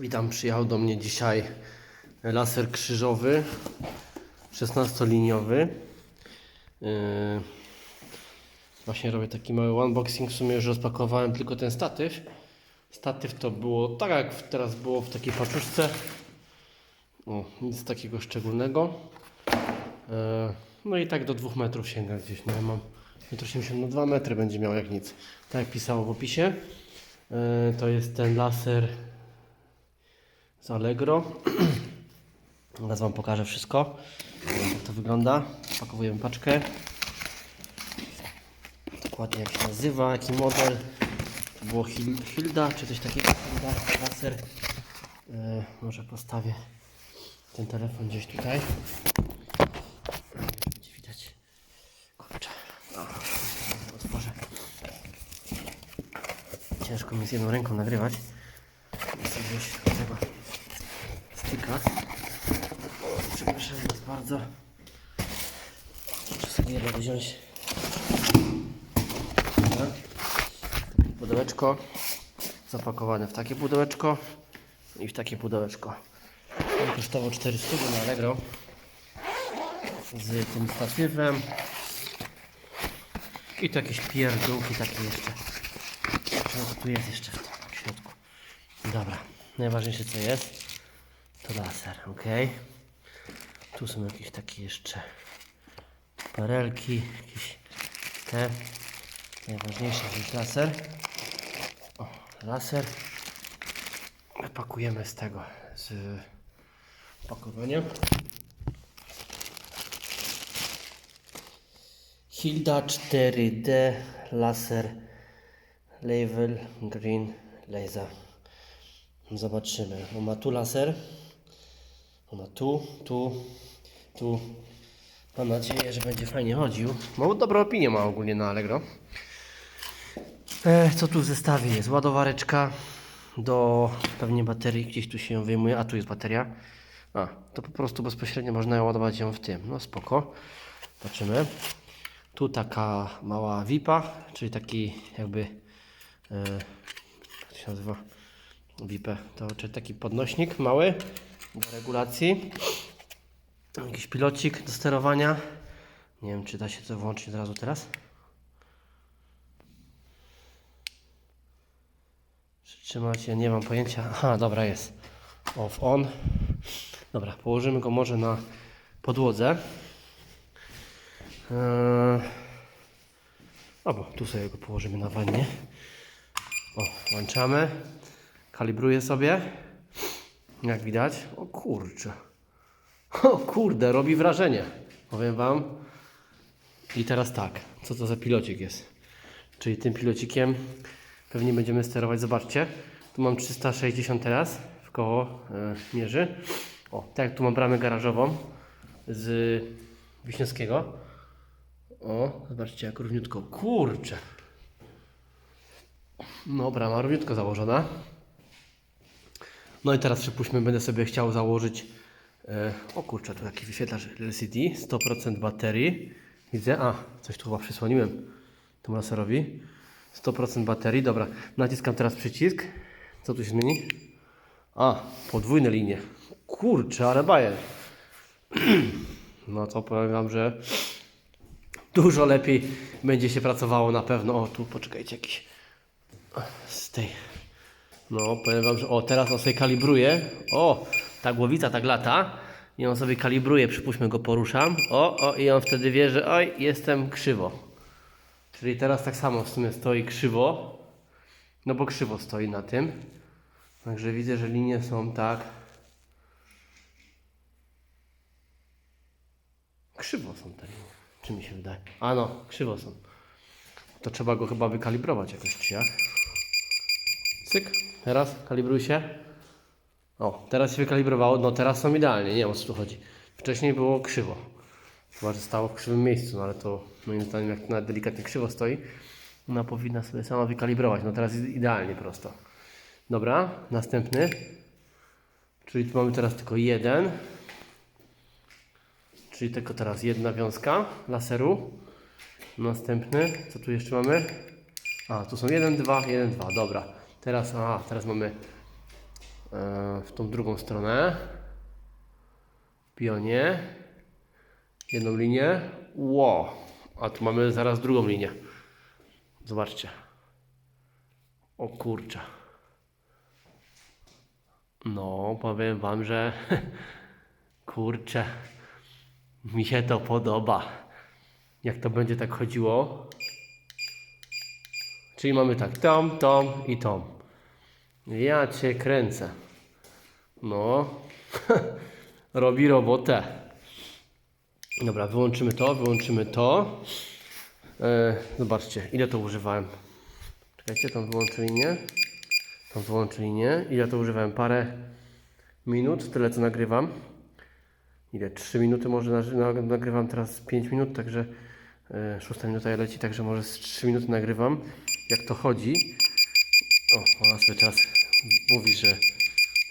Witam, przyjechał do mnie dzisiaj laser krzyżowy 16-liniowy. Yy, Właśnie robię taki mały unboxing, w sumie już rozpakowałem tylko ten statyw. Statyw to było tak jak teraz było w takiej paczuszce. O, nic takiego szczególnego. Yy, No i tak do 2 metrów sięga gdzieś. No ja mam 1,80 m na 2 metry będzie miał jak nic. Tak jak pisało w opisie. Yy, To jest ten laser z Allegro. Teraz Wam pokażę wszystko, jak to wygląda. Pakowujemy paczkę. Dokładnie jak się nazywa, jaki model. To było Hil- Hilda, czy coś takiego. Hilda, laser. Yy, może postawię ten telefon gdzieś tutaj. Będzie widać. Kurczę. O, otworzę. Ciężko mi z jedną ręką nagrywać. Chcę wziąć tego styka. Przepraszam Was bardzo. Muszę sobie jedno wziąć. Pudełeczko. Zapakowane w takie pudełeczko i w takie pudełeczko. On kosztował 400 na Allegro. Z tym statywem. I to jakieś pierdółki takie jeszcze. To tu jest jeszcze w środku? Dobra, najważniejsze co jest laser, ok? Tu są jakieś takie jeszcze parelki, jakieś te. Najważniejsze jest laser. O, laser. Pakujemy z tego, z pakowania. Hilda 4D laser Level Green Laser. Zobaczymy. On ma tu laser. On ma tu, tu, tu. Mam nadzieję, że będzie fajnie chodził. Bo dobrą opinię ma ogólnie na Allegro. E, co tu w zestawie jest? Ładowareczka do pewnie baterii. Gdzieś tu się ją wyjmuje. A tu jest bateria. A, to po prostu bezpośrednio można ładować ją w tym. No spoko. Zobaczymy. Tu taka mała VIPa, czyli taki jakby e, jak to się nazywa VIPę, to czyli taki podnośnik mały do regulacji. Jakiś pilocik do sterowania. Nie wiem, czy da się to włączyć od razu teraz. Przytrzymać, ja nie mam pojęcia. Aha, dobra, jest. Off, on. Dobra, położymy go może na podłodze. Eee, albo tu sobie go położymy na wannie. O, włączamy. Kalibruję sobie. Jak widać. O kurczę. O kurde, robi wrażenie. Powiem Wam. I teraz tak. Co to za pilocik jest? Czyli tym pilocikiem pewnie będziemy sterować. Zobaczcie. Tu mam 360 teraz. W koło e, mierzy. O, tak tu mam bramę garażową z Wiśniewskiego. O, zobaczcie jak równiutko. Kurczę. No, brama równiutko założona. No i teraz przypuśćmy, będę sobie chciał założyć. E, o kurczę, tu taki wyświetlacz LCD, 100% baterii. Widzę, a coś tu chyba przysłoniłem temu laserowi. 100% baterii, dobra. Naciskam teraz przycisk. Co tu się zmieni? A, podwójne linie. Kurczę, ale bajer. No to powiem Wam, że dużo lepiej będzie się pracowało na pewno. O, tu poczekajcie, jakiś z tej. No, powiem Wam, że o, teraz on sobie kalibruje. O, ta głowica tak lata. I on sobie kalibruje, przypuśćmy go poruszam. O, o, i on wtedy wie, że oj, jestem krzywo. Czyli teraz tak samo w sumie stoi krzywo. No bo krzywo stoi na tym. Także widzę, że linie są tak. Krzywo są te linie. Czy mi się wydaje? A no, krzywo są. To trzeba go chyba wykalibrować jakoś, czy jak? Cyk, teraz kalibruj się. O, teraz się wykalibrowało. No teraz są idealnie, nie wiem o co tu chodzi. Wcześniej było krzywo. Chyba, że stało w krzywym miejscu, no ale to moim zdaniem jak nawet delikatnie krzywo stoi, ona powinna sobie sama wykalibrować. No teraz jest idealnie prosto. Dobra, następny. Czyli tu mamy teraz tylko jeden. Czyli tylko teraz jedna wiązka laseru. Następny, co tu jeszcze mamy? A, tu są 1, 2, 1, 2, dobra. Teraz, a, teraz mamy e, w tą drugą stronę. Pionie. Jedną linię. Ło. A tu mamy zaraz drugą linię. Zobaczcie. O kurczę. No, powiem wam, że kurczę. Mi się to podoba. Jak to będzie tak chodziło. Czyli mamy tak, tom, tom i tom. Ja cię kręcę. No. Robi robotę. Dobra, wyłączymy to, wyłączymy to. E, zobaczcie, ile to używałem. Czekajcie, tam wyłączę linię. Tam wyłączę linię. Ile to używałem? Parę minut, tyle co nagrywam. Ile? 3 minuty może na- na- nagrywam teraz 5 minut, także e, szósta minuta leci, także może z 3 minuty nagrywam. Jak to chodzi. O, ona sobie teraz mówi, że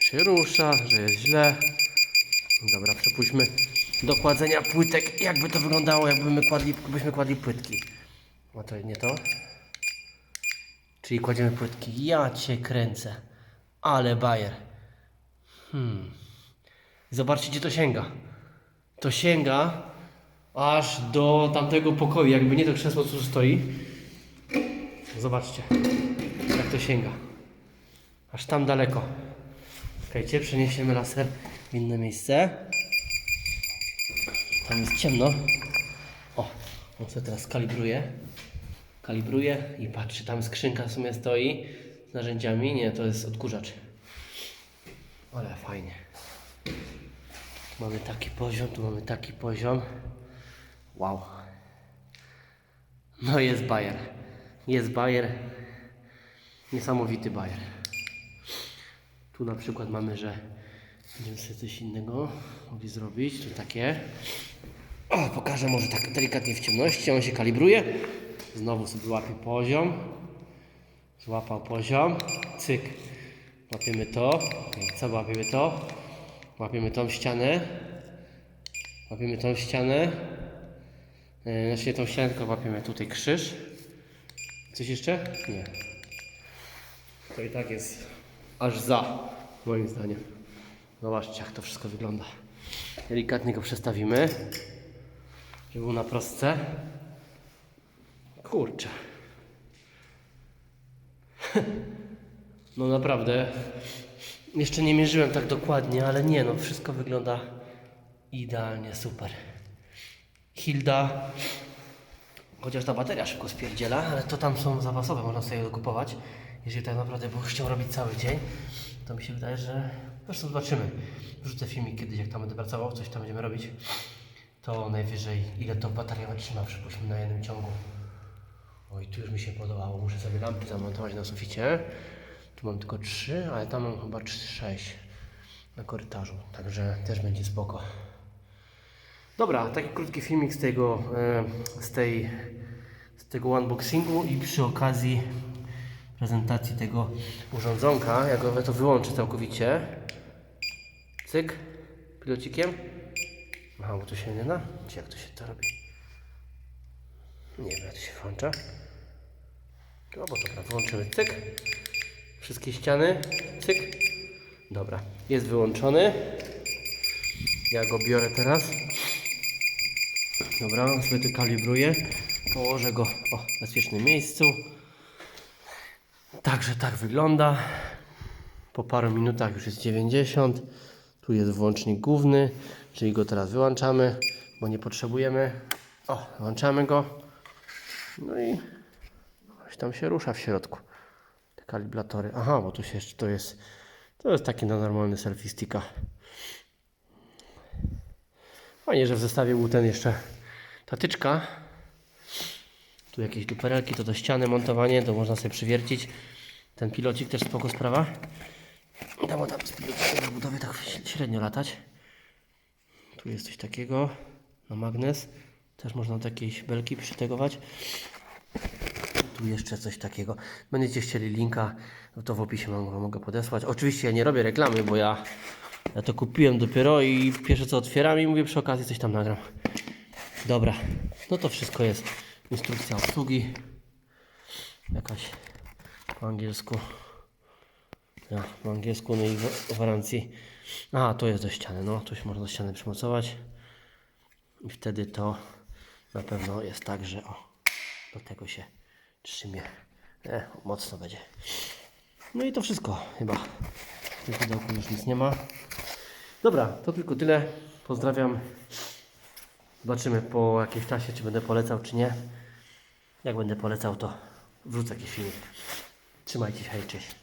się rusza, że jest źle. Dobra, przepuśćmy do kładzenia płytek. Jakby to wyglądało, jakbyśmy kładli, byśmy kładli płytki. A to nie to? Czyli kładziemy płytki. Ja cię kręcę. Ale bajer. Hmm. Zobaczcie, gdzie to sięga. To sięga aż do tamtego pokoju. Jakby nie to krzesło, co stoi. Zobaczcie, jak to sięga. Aż tam daleko. Czekajcie, przeniesiemy laser w inne miejsce. Tam jest ciemno. O, on sobie teraz kalibruje. Kalibruje i patrzy, tam skrzynka w sumie stoi z narzędziami. Nie, to jest odkurzacz. Ale fajnie. Tu mamy taki poziom, tu mamy taki poziom. Wow. No jest bajer. Jest bajer. Niesamowity bajer. Tu na przykład mamy, że będziemy sobie coś innego mogli zrobić. Tu takie. O, pokażę może tak delikatnie w ciemności. On się kalibruje. Znowu sobie łapie poziom. Złapał poziom. Cyk. Łapiemy to. I Co łapiemy to? Łapiemy tą ścianę. Łapiemy tą ścianę. Yy, Znaczy nie tą ścianę, tylko łapiemy tutaj krzyż. Coś jeszcze? Nie. To i tak jest aż za, moim zdaniem. Zobaczcie, jak to wszystko wygląda. Delikatnie go przestawimy, żeby był na prostce. Kurczę. No naprawdę. Jeszcze nie mierzyłem tak dokładnie, ale nie no, wszystko wygląda idealnie, super. Hilda Chociaż ta bateria szybko spierdziela, ale to tam są zapasowe, można sobie dokupować. Jeżeli tak naprawdę bym chciał robić cały dzień, to mi się wydaje, że zresztą zobaczymy. Wrzucę filmik kiedyś, jak tam będę pracował, coś tam będziemy robić. To najwyżej, ile to bateria wytrzyma, przypuśćmy na jednym ciągu. Oj, tu już mi się podobało, muszę sobie lampy zamontować na suficie. Tu mam tylko trzy, ale tam mam chyba sześć na korytarzu, także też będzie spoko. Dobra, taki krótki filmik z tego, e, z tej, z tego unboxingu i przy okazji prezentacji tego urządzonka, jak go to wyłączę całkowicie. Cyk, pilocikiem. Aha, bo to się nie da? Czy jak to się to robi? Nie wiem, jak to się włącza. No bo dobra, wyłączymy cyk. Wszystkie ściany, cyk. Dobra, jest wyłączony. Ja go biorę teraz. Dobra, sobie tu kalibruję. Położę go o, w bezpiecznym miejscu. Także tak wygląda. Po paru minutach już jest 90. Tu jest włącznik główny, czyli go teraz wyłączamy, bo nie potrzebujemy. O, włączamy go. No i coś tam się rusza w środku. Te kalibratory. Aha, bo tu się jeszcze to jest. To jest taki na normalny selfie sticka. Fajnie, że w zestawie był ten jeszcze tatyczka. Tu jakieś duperelki, to do ściany montowanie, to można sobie przywiercić. Ten pilocik też spoko sprawa. Tam tam z pilocikiem na budowie tak średnio latać. Tu jest coś takiego na magnes. Też można do jakiejś belki przytegować. Tu jeszcze coś takiego. Będziecie chcieli linka, to w opisie mogę, mogę podesłać. Oczywiście ja nie robię reklamy, bo ja, ja to kupiłem dopiero i pierwsze co otwieram i mówię przy okazji coś tam nagram. Dobra, no to wszystko jest. Instrukcja obsługi. Jakaś po angielsku. Ja, po angielsku, no i gwarancji. A, to jest do ściany, no, tu się można do ściany przymocować. I wtedy to na pewno jest tak, że o, do tego się trzymie. E, mocno będzie. No i to wszystko chyba. Tym pudełku już nic nie ma. Dobra, to tylko tyle. Pozdrawiam. Zobaczymy po jakimś czasie, czy będę polecał, czy nie. Jak będę polecał, to wrzucę jakiś filmik. Trzymajcie się, hej, cześć.